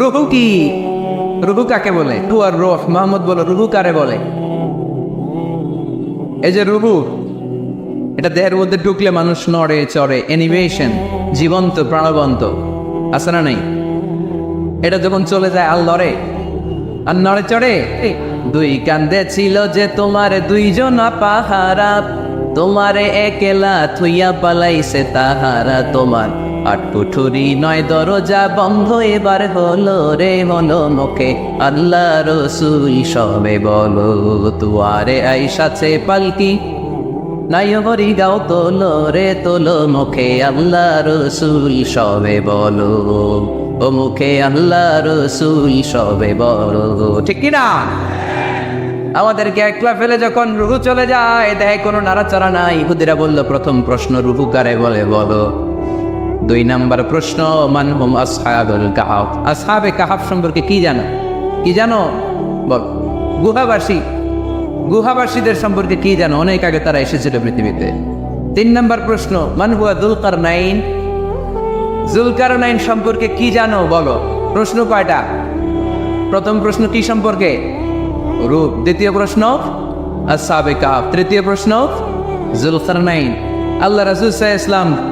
রুহু কি? রুহু কাকে বলে? হুয়ার রুহ মোহাম্মদ বলো, রুহু কারে বলে? এই যে রুহু, এটা দেহের মধ্যে ঢুকলে মানুষ নড়ে, চড়ে অ্যানিমেশন জীবন্ত, প্রাণবন্ত, আছে না নাই? এটা যখন চলে যায়, আল লড়ে আর নড়ে, চড়ে, দুই কান্দে ছিল যে তোমার দুইজন পাহারা, তোমারে একেলা থুইয়া পালাইছে তাহারা, তোমার আট কুঠুরি নয়, দরজা বন্ধ, এবার হলো রে হলো মুখে। আল্লাহ রসুল সবে বলো তুয়ারে আইসাছে পালকি। নাই হরি গাও তোলো রে, তোলো মুখে, আল্লাহ রসুল সবে বলো। ও মুখে আল্লাহ রসুল সবে বলো। ঠিক কি না? আমাদেরকে একলা ফেলে যখন রুহু চলে যায় দেয় কোনো নাড়াচাড়া নাই। হুদিরা বলল, প্রথম প্রশ্ন রুহু কারে বলে বলো? দুই নাম্বার প্রশ্ন মানহুম আসহাবুল কাহাফ? আসহাবে কাহাফ সম্পর্কে কি জানো? কি জানো? বল। গুহাবাসী, গুহাবাসীদের সম্পর্কে কি জানো? অনেক আগে তারা এসেছিল পৃথিবীতে। তিন নাম্বার প্রশ্ন, মান হুয়া দুলকার নাইন জুলকার নাইন সম্পর্কে কি জানো? বলো। প্রশ্ন কয়টা? প্রথম প্রশ্ন কি সম্পর্কে? রূপ। দ্বিতীয় প্রশ্ন আসাবে কাপ তৃতীয় প্রশ্ন জুলকার নাইন আল্লাহ রাসুল সাহা ইসলাম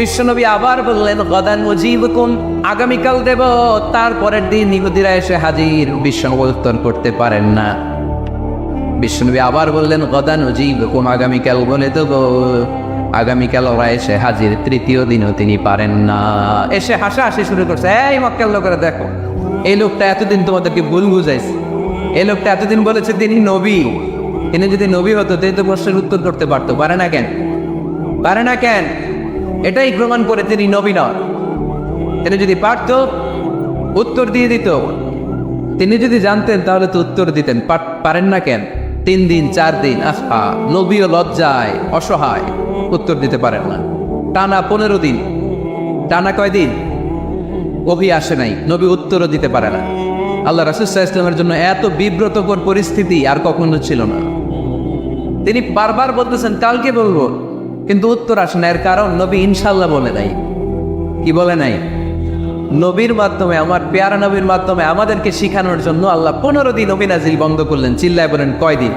বিশ্বনবী আবার বললেন, গদান মুজিবকুম, আগামীকাল দেব তারপরের দিন ইহুদিরা এসে হাজির, বিশ্বনবী উত্তর করতে পারেন না। বিশ্বনবী আবার বললেন, গদান উজিবকুম আগামীকাল বলে দেব। আগামীকাল ওরা এসে হাজির, তৃতীয় দিনও তিনি পারেন না। এসে হাসা হাসি শুরু করছে, এই মক্কাল লোকেরা দেখো, এই লোকটা এতদিন তোমাদেরকে ভুল বুঝাইছে। এই লোকটা এতদিন বলেছে তিনি নবী। তিনি যদি নবী হতো, তিনি তো প্রশ্নের উত্তর করতে পারতো। পারে না কেন? পারে না কেন? এটাই প্রমাণ করে তিনি নবী তিনি যদি পারত, উত্তর দিয়ে দিত। তিনি যদি জানতেন, তাহলে তো উত্তর দিতেন। পারেন না কেন? তিন দিন, চার দিন, আহা, নবীও লজ্জায়, অসহায়, উত্তর দিতে পারেন না। টানা পনেরো দিন। টানা কয়দিন অভি আসে নাই। নবী উত্তরও দিতে পারে না। আল্লাহ রাসুসাহ ইসলামের জন্য এত বিব্রতকর পরিস্থিতি আর কখনো ছিল না। তিনি বারবার বলতেছেন, কালকে বলব। কিন্তু উত্তর আসে না, এর কারণ নবী ইনশাল্লাহ বলে নাই। কি বলে নাই? নবীর মাধ্যমে, আমার পেয়ারা নবীর মাধ্যমে আমাদেরকে শিখানোর জন্য আল্লাহ পনেরো দিন নবী নাজিল বন্ধ করলেন। চিল্লায় বলেন কয়দিন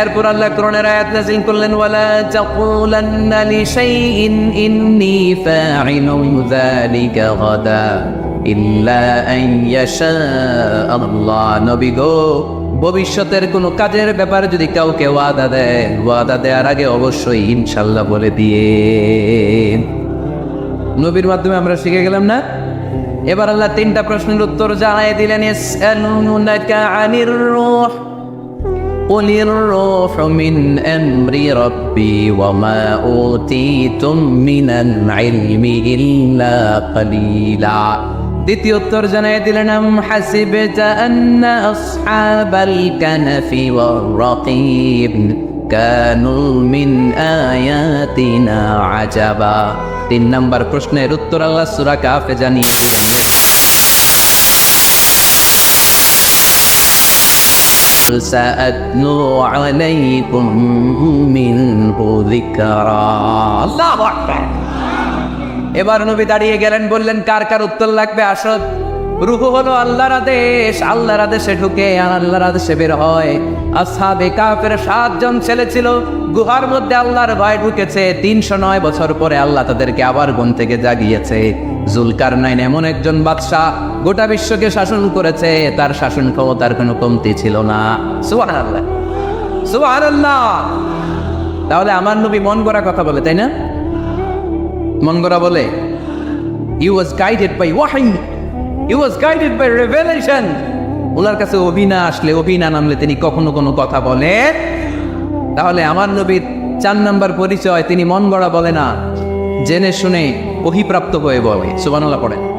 এরপর আল্লাহ কোরআনের আয়াত নাজিল করলেন, ওয়ালা তাকুলান্না লিশাইইন ইন্নী ফাইলুন যালিকা গাদা ইল্লা আন ইয়াশা আল্লাহ। নবী গো ভবিষ্যতের কোনো কাজের ব্যাপারে যদি কাউকে ওয়াদা দেন ওয়াদা দেওয়ার আগে অবশ্যই ইনশাল্লাহ বলে দিয়ে নবীর মাধ্যমে আমরা শিখে গেলাম না এবার আল্লাহ তিনটা প্রশ্নের উত্তর জানাই দিলেন ইয়াসআলুনাকা আনির রূহ قل الروح من أمر ربي وما أوتيتم من العلم إلا قليلا দ্বিতীয় উত্তর জানাই দিলেন আম হাসিবতা আন্না আসহাবাল কানফি ওয়ার রাকিব কানু মিন আয়াতিনা আজাবা তিন নাম্বার প্রশ্নের উত্তর আল্লাহ সূরা কাফে জানিয়ে দিলেন سأتلو عليكم منه ذكرا الله أكبر এবার নবী দাঁড়িয়ে গেলেন, বললেন, কার কার উত্তর লাগবে? আসো রুহু হলো আল্লাহর আদেশ। আল্লাহর আদেশে ঢুকে আর আল্লাহর আদেশে বের হয়। আসহাবে কাফের সাতজন ছেলে ছিল। গুহার মধ্যে আল্লাহর ভয় ঢুকেছে। তিনশো নয় বছর পরে আল্লাহ তাদেরকে আবার ঘুম থেকে জাগিয়েছে। জুলকার নাইন এমন একজন বাদশাহ গোটা বিশ্বকে শাসন করেছে। তার শাসন ক্ষমতার কোনো কমতি ছিল না। সুবহান আল্লাহ সুবহান আল্লাহ তাহলে আমার নবী মন গড়া কথা বলে, তাই না? মন গড়া বলে you was guided by ওয়াহিং you was guided by revelation ওনার কাছে অভিনা আসলে অভিনা নামলে তিনি কখনো কোনো কথা বলে তাহলে আমার নবীর চার নাম্বার পরিচয় তিনি মন গড়া বলে না, জেনে শুনে অভিপ্রাপ্ত হয়ে বলে। সুবানলা পড়েন।